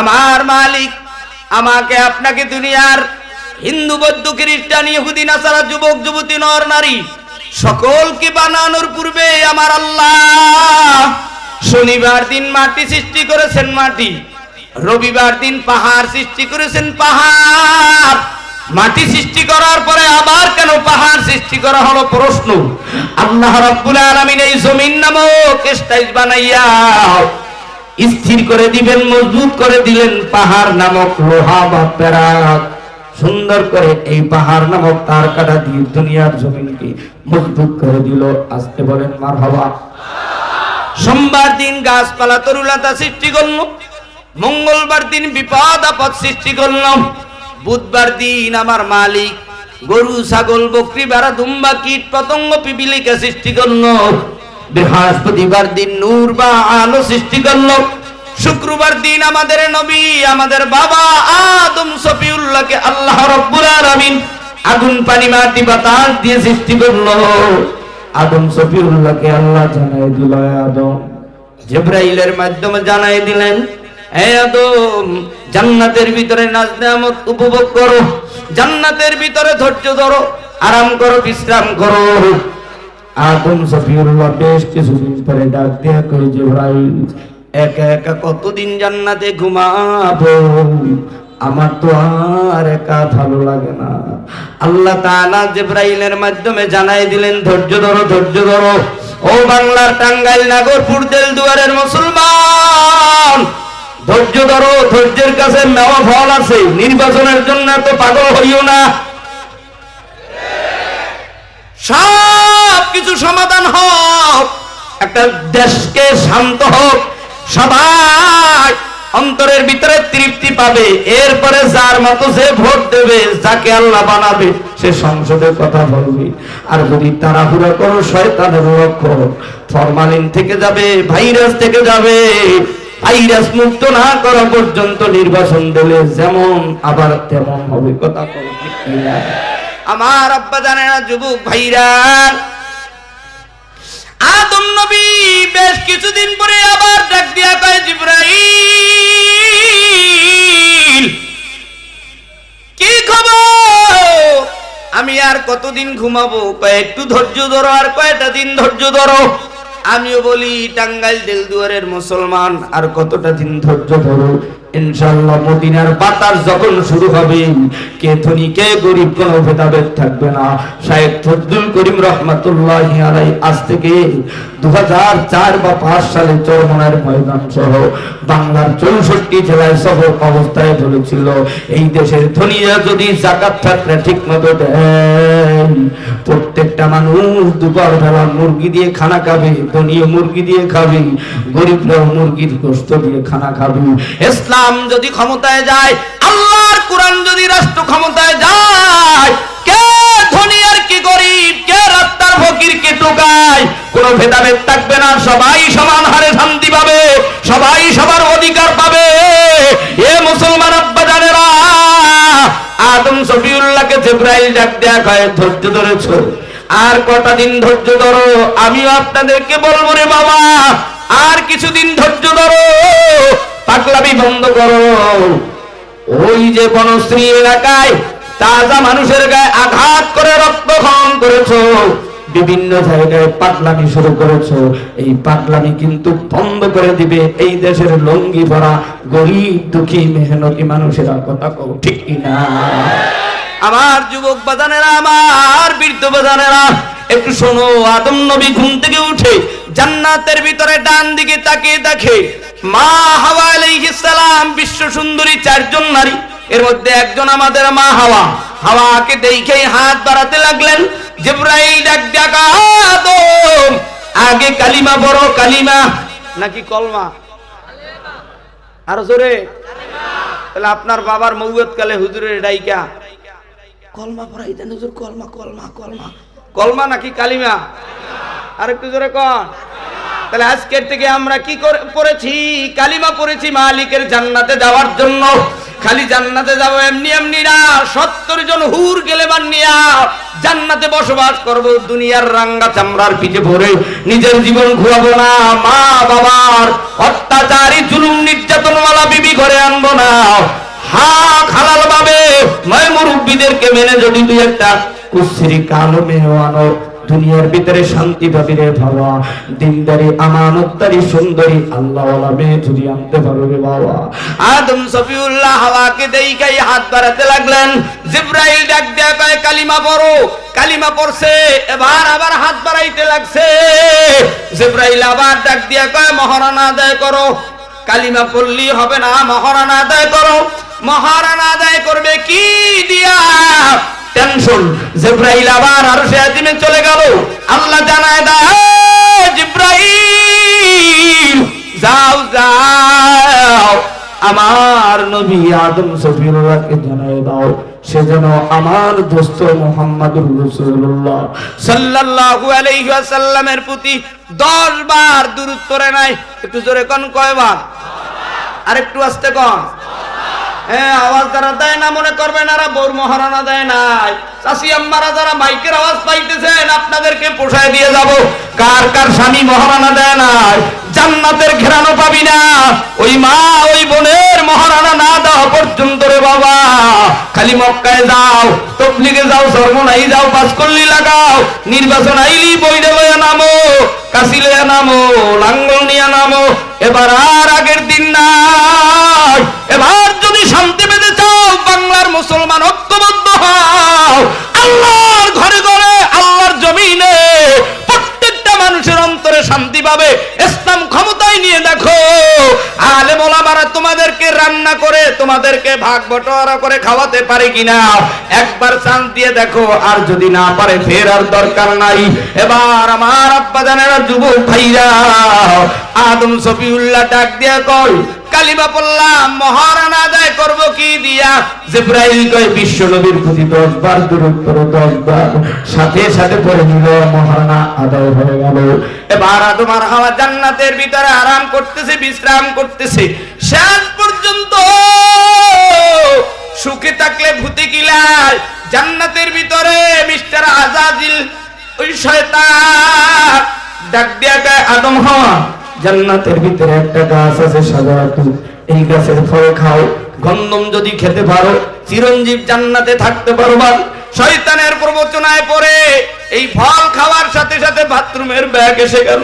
আমার মালিক, আমাকে আপনাকে দুনিয়ার হিন্দু, বৌদ্ধ, খ্রিস্টান, ইহুদি, নাসারা যুবক, যুবতী, নর, নারী সকলকে বানানোর পূর্বে আমার আল্লাহ। শনিবার দিন মাটি সৃষ্টি করেছেন মাটি, রবিবার দিন পাহাড় সৃষ্টি করেছেন পাহাড়। মাটি সৃষ্টি করার পরে আবার কেন পাহাড় সৃষ্টি করা হলো প্রশ্ন? আল্লাহ রাব্বুল আলামিন এই জমিন নামক স্টাইল বানাইয়া স্থির করে দিবেন, মজবুত করে দিলেন পাহাড় নামক লোহা বা প্যারাক। সুন্দর করে এই পাহাড় নামক তার কাটা দিয়ে দুনিয়ার জমিনকে মজবুত করে দিল। আজকে বলেন মার হওয়া সোমবার দিন গাছপালা তরুলতা সৃষ্টি করল। মঙ্গলবার দিন বিপদ আপদ সৃষ্টি করল। বুধবার দিন আমার মালিক গরু, ছাগল, বকরি বেড়া দুম্বা, কীট, পতঙ্গ, পিপিলিকা সৃষ্টি করল। বৃহস্পতিবার দিন নূর বা আলো সৃষ্টি করল। শুক্রবার দিন আমাদের নবী, আমাদের বাবা আদম সফিউল্লাহকে আল্লাহ রব্বুল আলামিন আগুন, পানি, মাটি, বাতাস দিয়ে সৃষ্টি করল। আদম সফিউল্লাহকে আল্লাহ জানাই দিল আদম, জিব্রাইলের মাধ্যমে জানাই দিলেন হে আদম, জান্নাতের ভিতরে নাজ নেয়ামত উপভোগ করো, জান্নাতের ভিতরে ধৈর্য ধরো, আরাম করো, বিশ্রাম করো। আদম সফিউল্লাহ বেশ কিছুদিন পরে ডাক দিয়া কই জিব্রাইল, একা একা কতদিন জান্নাতে ঘুমাবো? আমার তো আর একা ভালো লাগে না। আল্লাহ তাআলা জিব্রাইলের মাধ্যমে জানাই দিলেন, ধৈর্য ধরো ধৈর্য ধরো। ও বাংলার টাঙ্গাইল নাগরপুর তেল দুয়ারের মুসলমান, ধৈর্য ধরো। ধৈর্যের কাছে মেওয়া ফল আছে। নির্বাচনের জন্য এত পাগল হইও না। সব কিছু সমাধান হোক। একটা দেশকে শান্ত হোক। সবাই অন্তরের ভিতরে তৃপ্তি পাবে। এরপরে যার মতো সে ভোট দেবে, যাকে আল্লাহ বানাবে, সে সংসদে কথা বলবে। আর যদি তাড়াহুড়া করো, শয়তানের লক্ষ্য। ফরমালিন থেকে যাবে, ভাইরাস থেকে যাবে। ভাইরাস মুক্ত না করা পর্যন্ত নির্বাচন দিলে যেমন, আবার তেমন হবে। কথা বলো ঠিক কিনা? আমার আব্বা জানে না, যুবক ভাইরা। আদম নবী বেশ কিছুদিন পরে আবার ডাক দিয়া কয়, জিব্রাইল, কি খবর? আমি আর কতদিন ঘুমাবো? একটু ধৈর্য ধরো আর কয়টা দিন ধৈর্য ধরো? আমিও বলি, টাঙ্গাইল দেলদুয়ারের মুসলমান, আর কতটা দিন ধৈর্য ধরো? ইনশাআল্লাহ মদিনার বাতাস যখন শুরু হবে, কে ধনী, কে গরিব, কোন ভেদাভেদ থাকবে না। শাহেদ ফজলুল করিম রহমাতুল্লাহ আলাই আজ থেকে প্রত্যেকটা মানুষ বেলা মুরগি দিয়ে খানা খাবে মুরগি দিয়ে খাবে গরিবরাও মুরগির গোস্ত দিয়ে খানা খাবে। ইসলাম যদি ক্ষমতায় যায়, আল্লাহর কোরআন যদি রাষ্ট্র ক্ষমতায় যায় কে ধনী আর কি গরিব কে রাস্তার ফকির কে টোকায় কোনো ভেদাভেদ থাকবে না। সবাই সমান হারে শান্তি পাবে। সবাই সবার অধিকার পাবে। এ মুসলমান আব্বা জানেরা আদম সফিউল্লাহকে জিব্রাইল ডাক দেয়া কয়, ধৈর্য ধরেছো। আর কটা দিন ধৈর্য ধরো? আমিও আপনাদেরকে বলব রে বাবা, আর কিছুদিন ধৈর্য ধরো। পাগলামি বন্ধ করো। ওই যে বনশ্রী এলাকায় তাজা মানুষের গায়ে আঘাত করে রক্তক্ষরণ করেছ। বিভিন্ন জায়গায় পাগলামি শুরু করেছ। এই পাগলামি কিন্তু বন্ধ করে দিবে। এই দেশের লঙ্গি ভরা গরিব, দুঃখী, মেহনতি মানুষেরা কথা কও, ঠিক কিনা আমার যুবক বাজানেরা আমার বৃদ্ধ বাজানেরা একটু শোনো, আদম নবী ঘুম থেকে উঠে জান্নাতের ভিতরে ডান দিকে তাকিয়ে দেখে, মা হাওয়া আলাইহিস সালাম বিশ্ব সুন্দরী চারজন নারী। এর মধ্যে একজন আমাদের মা হাওয়া। হাওয়াকে দেখেই হাত বাড়াতে লাগলেন। জিব্রাইল ডাক ডাকা আদম আগে কালিমা বড় কালিমা। নাকি কলমা? আর জোরে। তাহলে আপনার বাবার মৌয়ত কালে হুজুরের ডাইকা। কলমা পড়াই দেন হুজুর কলমা কলমা কলমা। কলমা নাকি কালিমা? আর একটু জোরে কন। তাহলে আজকের থেকে আমরা কি করে পড়েছি? কালিমা পড়েছি মালিকের জান্নাতে যাওয়ার জন্য। খালি জান্নাতে যাব, এমনি এমনি না। সত্তর জন হুর গেলে বানিয়া জান্নাতে বসবাস করব, দুনিয়ার রাঙ্গা চামড়ার পিঠে ভরে নিজের জীবন ঘুরাবো না। মা বাবার অত্যাচারী, জুলুম নির্যাতন ওয়ালা বিবি ঘরে আনব হাক হালাল ভাবে নয় মুরব্বীদেরকে মেনে যদি তুই একটা কুশ্রী কালো মেয়ে দুনিয়ার ভিতরে শান্তি পাবি রে বাবা। দিনদারি, আমানতদারি, সুন্দরী আল্লাহ মেয়ে যদি আনতে পারবে বাবা। আদম সফিউল্লাহ হাওয়াকে দেইকাই হাত বাড়াতে লাগলেন। জিব্রাইল ডাক দেয়া কয়, কালিমা পড়ো, কালিমা পড়ছে, এবার আবার হাত বাড়াইতে লাগছে। জিব্রাইল আবার ডাক দিয়া কয়, মহারানা আদায় করো, কালিমা পড়লি হবে না, মহারানা আদায় করো। মহারানা আদায় করবে কি দিয়া? টেনশন। জিব্রাইল আবার আরশে আজিমে চলে গেল। আল্লাহ জানায় দেয় জিব্রাইল, যাও যাও। আমার নবী আদম সফিউল্লাহকে জানায় দাও। সে যেন আমার দোস্ত মোহাম্মদুর রাসূলুল্লাহ। সাল্লাল্লাহু আলাইহি ওয়াসাল্লামের প্রতি 10 বার দূরত করে নাই। একটু জোরে কোন কয়বার? আর একটু আস্তে কোন। হ্যাঁ আওয়াজ যারা দেয় না, মনে করবেন আর বৌর মহারানা দেয় নাই। চাষি আম্মারা যারা মাইকের আওয়াজ পাইতেছেন, আপনাদেরকে পোষায় দিয়ে যাব। কার কার স্বামী মহারানা দেয় নাই? জান্নাতের ঘেরানো পাবি না। ওই মা, ওই বোনের মহারানা না দেওয়া পর্যন্ত রে বাবা। খালি মক্কায় যাও, তবলিগে যাও, সর্বনাই যাও পাস করলি লাগাও, নির্বাচন আইলি, বইরে লয়ে নামো, কাশি লয়ে নামো, লাঙ্গল নিয়ে নামো। এবার আর আগের দিন নাই। এবার হও আল্লাহর ঘরে ঘরে, আল্লাহর জমিনে প্রত্যেকটা মানুষের অন্তরে শান্তি পাবে। ইসলাম ক্ষমতায় নিয়ে দেখো। আলে মোলামারা তোমাদেরকে রান্না করে, তোমাদেরকে ভাগ বটোয়ারা করে খাওয়াতে পারে কিনা? একবার চান্স দিয়ে দেখো। আর যদি না পারে, ফের আর দরকার নাই। এবার আমার আব্বা জানেরা যুবক ভাইরা, আদম সফিউল্লাহ ডাক দিয়া কয় কালিমা পড়লাম, মহারানা আদায় করব কি দিয়া? জিব্রাইল কয়, বিশ্ব নবীর প্রতি 10 বার দূরত করো 10 বার। সাথে সাথে পড়ে নিল, মহারানা আদায় হয়ে গেল। এবার আদম আর হাওয়া জান্নাতের ভিতরে আরাম করতেছে, বিশ্রাম করতেছে। শেষ পর্যন্ত সুখে থাকলে ভূতে কিলায়, জান্নাতের ভিতরে মিস্টার আজাজিল, ওই শয়তান ডাক দিয়া কয়, আদম হাওয়া জান্নাতের ভিতরে একটা গাছ আছে সাজারাতু এই গাছের ফল খাও, গন্ধম যদি খেতে পারো, চিরঞ্জীব জান্নাতে থাকতে পারবা। শয়তানের প্রবচনায় পড়ে, এই ফল খাওয়ার সাথে সাথে বাথরুমের ব্যাগ এসে গেল।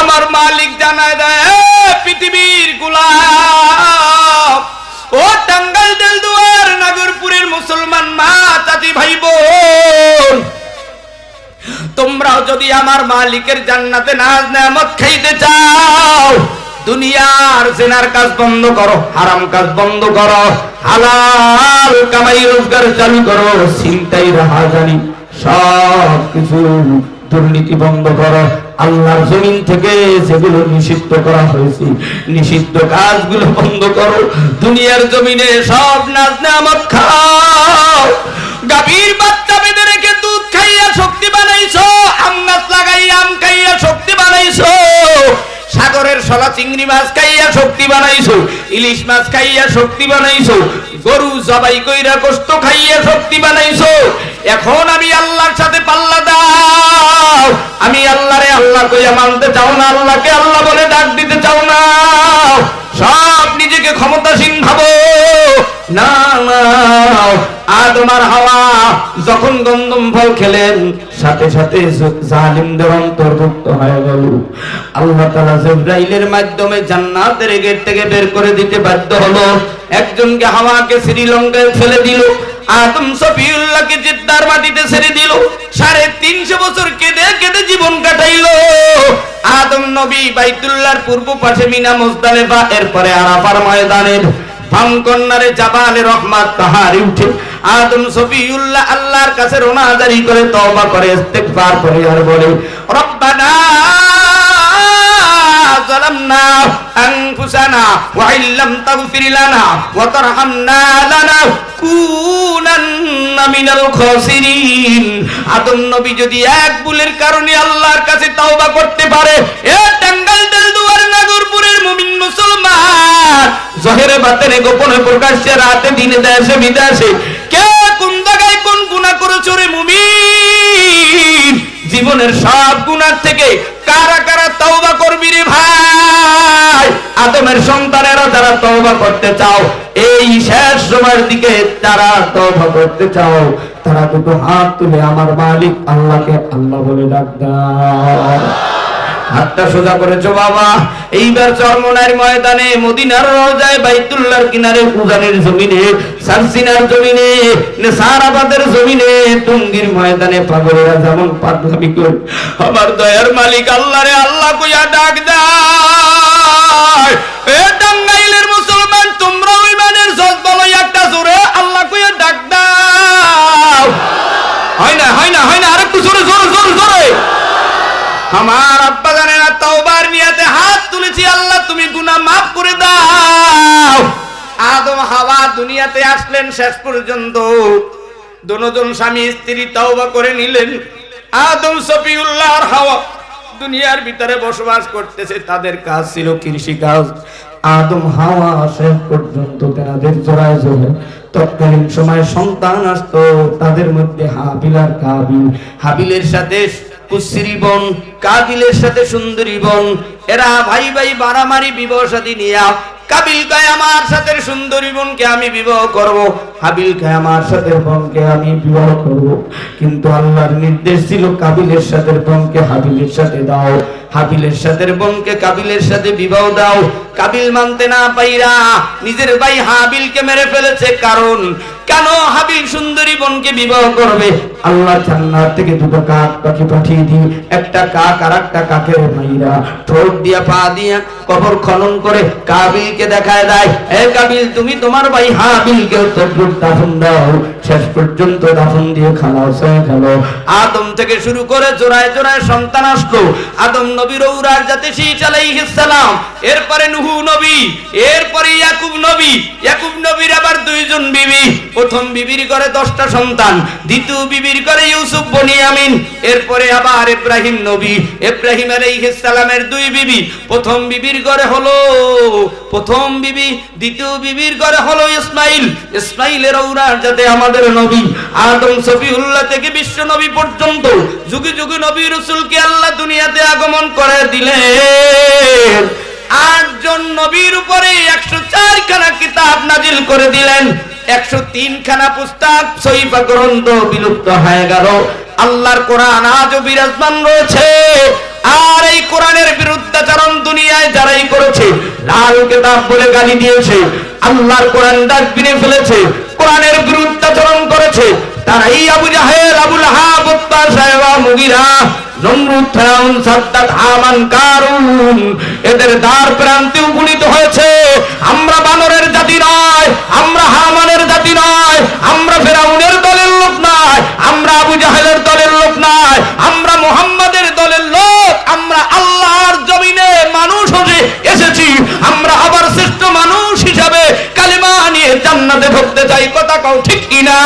আমার মালিক জানায় দেয় পৃথিবীর গুলাম, ও টাঙ্গাইল, দেলদুয়ার, নাগরপুরের মুসলমান মা, চাচি, ভাই, বোন তোমরাও যদি আমার মালিকের জান্নাতে নাজ নেয়ামত খাইতে চাও, দুনিয়ার জেনার কাজ বন্ধ করো, হারাম কাজ বন্ধ করো, হালাল কামাই রোজগার চালু করো চিন্তাই রাহা জানি সব কিছু দুর্নীতি বন্ধ করো। আল্লাহর জমিন থেকে যেগুলো নিষিদ্ধ করা হয়েছে, নিষিদ্ধ কাজগুলো বন্ধ করো। দুনিয়ার জমিনে সব নাজ নামত খাও। গাভীর বাচ্চা বেঁধে চিংড়ি মাছ খাইয়া শক্তি বানাইছো, ইলিশ মাছ খাইয়া শক্তি বানাইছো, গরু জবাই কইরা গোস্ত খাইয়া শক্তি বানাইছো, এখন আমি আল্লাহর সাথে পাল্লা দাও। আমি আল্লাহরে আল্লাহ কইয়া মানতে চাও না, আল্লাহকে আল্লাহ বলে ডাক দিতে চাও না। সব নিজেকে ক্ষমতাসীন ভাবো। না না। আর হাওয়া যখন গন্ধম ফল খেলেন, সাথে সাথে জালিমদের অন্তর্ভুক্ত হয়ে গেল। আল্লাহ তাআলা জিব্রাইলের মাধ্যমে জান্নাতের গেট থেকে বের করে দিতে বাধ্য হলো। একজনকে হাওয়াকে শ্রীলঙ্কায় ফেলে দিল, আদম সফিউল্লাহকে জিদ্দার মাটিতে ছেড়ে দিল, সাড়ে তিনশো বছর কেঁদে কেঁদে জীবন কাটাইলো। আদম নবী বাইতুল্লাহর পূর্ব পাশে মিনা মুজদালেফা, এরপরে আরাফার ময়দানের ভামকন্নারে জাবালে রহমাত তাহারি উঠে আদম সফিউল্লাহ আল্লাহর কাছে রোনাজারি করে তওবা করে ইস্তেগফার করে আর বলে রব্বানা ظلمنا أنفسنا وإن لم تغفر لنا وترحمنا لنكونن من الخاسرين আদম নবী যদি এক ভুলের কারণে আল্লাহর কাছে তওবা করতে পারে এ টাঙ্গাইল দেলদুয়ার নাগরপুরের মুমিন মুসলমান জহেরে বাতেনে গোপনে প্রকাশ্যে রাতে দিনে দেশে বিদেশে কে মুমি জীবনের সব গুণার থেকে কারা কারা তওবা করবি রে ভাই? আদমের সন্তানেরা যারা তওবা করতে চাও, এই শেষ সময়ের দিকে যারা তওবা করতে চাও, তারা দুটো হাত তুলে আমার মালিক আল্লাহকে আল্লাহ বলে ডাক দাও। হাতটা সোজা করেছ বাবা। এইবার চরমনার ময়দানে, মদিনার রোজায় বাইতুল্লাহর কিনারে উজানের জমিনে, সারসিনার জমিনে সারাবাদের জমিনে, টুঙ্গির ময়দানে পাগলেরা যেমন পাগলামি করে, আমার দয়ার মালিক আল্লাহ রে, আল্লাহ কইয়া ডাক দেয়। এ টাঙ্গাইলের মুসলমান, তোমরা ইমানের জজ বলো একটা জোরে আল্লাহ কইয়া ডাক দাও। হয় না হয় না হয় না, আরেকটু জোরে জোরে জোরে জোরে। আমার দুনিয়াতে আসলেন শেষ পর্যন্ত। দোনোজন স্বামী স্ত্রী তওবা করে নিলেন। আদম সফিউল্লাহ আর হাওয়া দুনিয়ার ভিতরে বসবাস করতেছে, তাদের কাজ ছিল কৃষি কাজ। আদম, হাওয়া শেষ পর্যন্ত তেনাদের জোড়ায় জোড়ে। তৎকালীন সময় সন্তান আসতো, তাদের মধ্যে হাবিল আর কাবিল। হাবিলের সাথে কুশ্রী বোন কাবিলের সাথে সুন্দরী বোন। এরা ভাই ভাই বাড়ামারি বিবাহ সাথী নিয়া, কাবিল কয় আমার সাথে সুন্দরী বোনকে আমি বিবাহ করব। হাবিল কয় আমার সাথে বোনকে আমি বিবাহ করব। কিন্তু আল্লাহর নির্দেশ ছিল কাবিলের সাথে বোনকে হাবিলের সাথে দাও। হাবিলের সাথে বোনকে কাবিলের সাথে বিবাহ দাও। কাবিল মানতে না পাইরা নিজের ভাই হাবিলকে মেরে ফেলেছে। কারণ কেন হাবিল সুন্দরী বোনকে বিবাহ করবে? আল্লাহ জান্নাত থেকে দুটো কাক পাখি পাঠিয়ে দিই একটা কাক আর একটা কাকের মাইরা। ঠোঁট দিয়া পা দিয়া কবর খনন করে কাবিলকে দেখায় দেয়, এ কাবিল, তুমি তোমার ভাই হাবিলকে তদ্রুপ দাফন দাও। শেষ পর্যন্ত দাফন দিয়ে খালাও সে খেলো আদম থেকে শুরু করে জোড়ায় জোড়ায় সন্তান আসলো। আদম নবীর ঔরার জাতে শীষ আলাইহিস সালাম। এরপরে নুহু নবী, এরপরে ইয়াকুব নবী। ইয়াকুব নবীর আবার দুইজন বিবি। প্রথম বিবির করে দশটা সন্তান, দ্বিতীয় বিবির করে ইউসুফ বনিয়ামিন এরপরে আবার ইব্রাহিম নবী, ইব্রাহিম আলাইহিস সালামের দুই বিবি। প্রথম বিবির ঘরে হলো, প্রথম বিবি, দ্বিতীয় বিবির ঘরে হলো ইসমাইল। ইসমাইলের ঔরার যাতে আমাদের নবী, আদম সফিউল্লাহ থেকে বিশ্ব নবী পর্যন্ত, যুগে যুগে নবী রসুলকে আল্লাহ দুনিয়াতে আগমন করে দিলেন। আটজন নবীর উপরে একশো চার খানা কিতাব নাজিল করে দিলেন। একশো তিন খানা পুস্তক সহিফা গ্রন্থ বিলুপ্ত হয়ে গেল। আল্লাহর কোরআন আজও বিরাজমান রয়েছে। আর এই কোরআনের বিরুদ্ধাচরণ দুনিয়ায় যারাই করেছে, লাল কেতাব বলে গালি দিয়েছে, আল্লাহর কোরআন ডাস্টবিনে ফেলেছে, কোরআনের বিরুদ্ধাচরণ করেছে, তারাই আবু জাহেল আবুল হাব সাহেবা মুগিরা, নমরুদ সাদ্দাত, হামান, কারুন এদের দ্বার প্রান্তে উপনীত হয়েছে। আমরা বানরের জাতি নয়, আমরা হামানের জাতি নয়, আমরা ফেরাউনের দলের লোক নয়, আমরা আবু জাহেলের দলের লোক নয়, আমরা মোহাম্মদের দলের লোক, আমরা আল্লাহর জমিনে মানুষ হয়ে এসেছি। আমরা আবার শ্রেষ্ঠ মানুষ হিসাবে কালিমা নিয়ে জান্নাতে ঢুকতে চাই, কথা কও ঠিক কিনা?